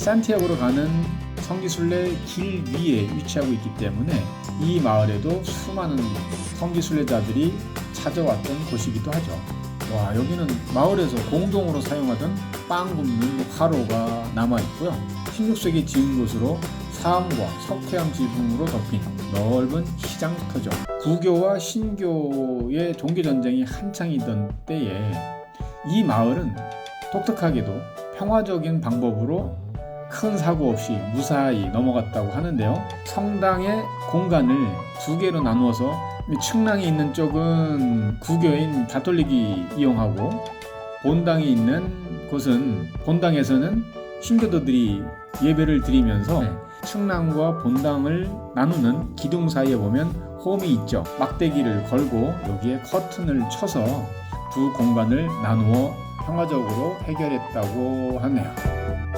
산티아고로 가는 성지순례 길 위에 위치하고 있기 때문에 이 마을에도 수많은 성지순례자들이 찾아왔던 곳이기도 하죠. 와 여기는 마을에서 공동으로 사용하던 빵 굽는 화로가 남아 있고요. 16세기 지은 곳으로 사암과 석회암 지붕으로 덮인 넓은 시장터죠. 구교와 신교의 종교 전쟁이 한창이던 때에 이 마을은 독특하게도 평화적인 방법으로 큰 사고 없이 무사히 넘어갔다고 하는데요. 성당의 공간을 두 개로 나누어서 측랑이 있는 쪽은 구교인 가톨릭이 이용하고 본당이 있는 곳은 본당에서는 신교도들이 예배를 드리면서 측랑과 본당을 나누는 기둥 사이에 보면 홈이 있죠. 막대기를 걸고 여기에 커튼을 쳐서 두 공간을 나누어 평화적으로 해결했다고 하네요.